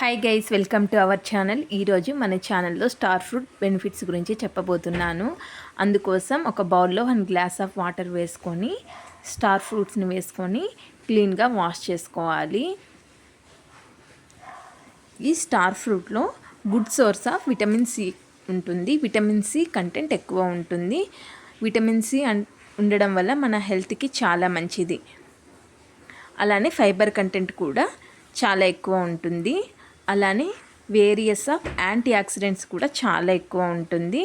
Hi guys welcome to our channel ఈరోజు మన ఛానల్లో స్టార్ ఫ్రూట్ బెనిఫిట్స్ గురించి చెప్పబోతున్నాను. అందుకోసం ఒక బౌల్లో వన్ గ్లాస్ ఆఫ్ వాటర్ వేసుకొని స్టార్ ఫ్రూట్స్ని వేసుకొని క్లీన్గా వాష్ చేసుకోవాలి. ఈ star ఫ్రూట్లో good source of vitamin C ఉంటుంది. విటమిన్ సి కంటెంట్ ఎక్కువ ఉంటుంది. విటమిన్ సి ఉండడం వల్ల మన హెల్త్కి చాలా మంచిది. అలానే ఫైబర్ కంటెంట్ కూడా చాలా ఎక్కువ ఉంటుంది. అలానే వేరియస్ ఆఫ్ యాంటీ ఆక్సిడెంట్స్ కూడా చాలా ఎక్కువ ఉంటుంది.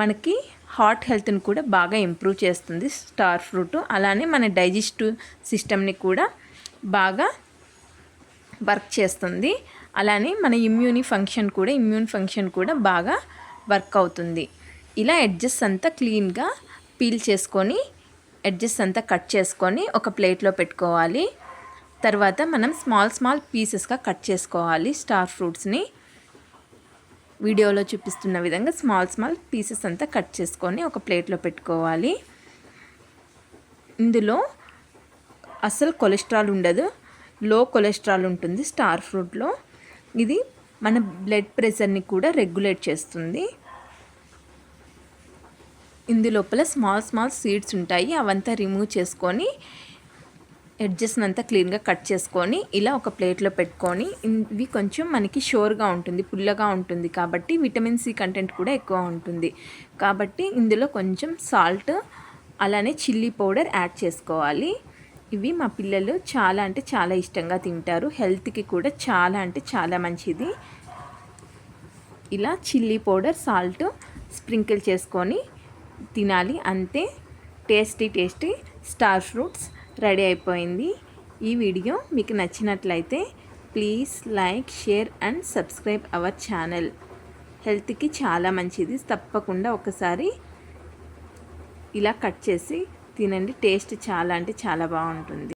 మనకి హార్ట్ హెల్త్ని కూడా బాగా ఇంప్రూవ్ చేస్తుంది స్టార్ ఫ్రూట్. అలానే మన డైజెస్టివ్ సిస్టమ్ని కూడా బాగా వర్క్ చేస్తుంది. అలానే మన ఇమ్యూని ఫంక్షన్ కూడా ఇమ్యూన్ ఫంక్షన్ కూడా బాగా వర్క్ అవుతుంది. ఇలా ఎడ్జెస్ అంతా క్లీన్గా పీల్ చేసుకొని ఎడ్జెస్ అంతా కట్ చేసుకొని ఒక ప్లేట్లో పెట్టుకోవాలి. తర్వాత మనం స్మాల్ స్మాల్ పీసెస్గా కట్ చేసుకోవాలి. స్టార్ ఫ్రూట్స్ని వీడియోలో చూపిస్తున్న విధంగా స్మాల్ స్మాల్ పీసెస్ అంతా కట్ చేసుకొని ఒక ప్లేట్లో పెట్టుకోవాలి. ఇందులో అసలు కొలెస్ట్రాల్ ఉండదు. లో కొలెస్ట్రాల్ ఉంటుంది స్టార్ ఫ్రూట్లో ఇది మన బ్లడ్ ప్రెషర్ని కూడా రెగ్యులేట్ చేస్తుంది. ఇందులోపల స్మాల్ స్మాల్ సీడ్స్ ఉంటాయి. అవంతా రిమూవ్ చేసుకొని ఎడ్జెస్ని అంతా క్లీన్గా కట్ చేసుకొని ఇలా ఒక ప్లేట్లో పెట్టుకొని ఇవి కొంచెం మనకి షోర్గా ఉంటుంది పుల్లగా ఉంటుంది కాబట్టి విటమిన్ సి కంటెంట్ కూడా ఎక్కువ ఉంటుంది. కాబట్టి ఇందులో కొంచెం సాల్ట్ అలానే చిల్లీ పౌడర్ యాడ్ చేసుకోవాలి. ఇవి మా పిల్లలు చాలా అంటే చాలా ఇష్టంగా తింటారు. హెల్త్కి కూడా చాలా అంటే చాలా మంచిది. ఇలా చిల్లీ పౌడర్ సాల్ట్ స్ప్రింకిల్ చేసుకొని తినాలి. అంతే. Tasty tasty. Star fruits ready అయిపోయింది. ఈ వీడియో మీకు నచ్చినట్లయితే please like share and subscribe our channel. హెల్త్కి చాలా మంచిది. తప్పకుండా ఒకసారి ఇలా కట్ చేసి తినండి. టేస్ట్ చాలా అంటే చాలా బాగుంటుంది.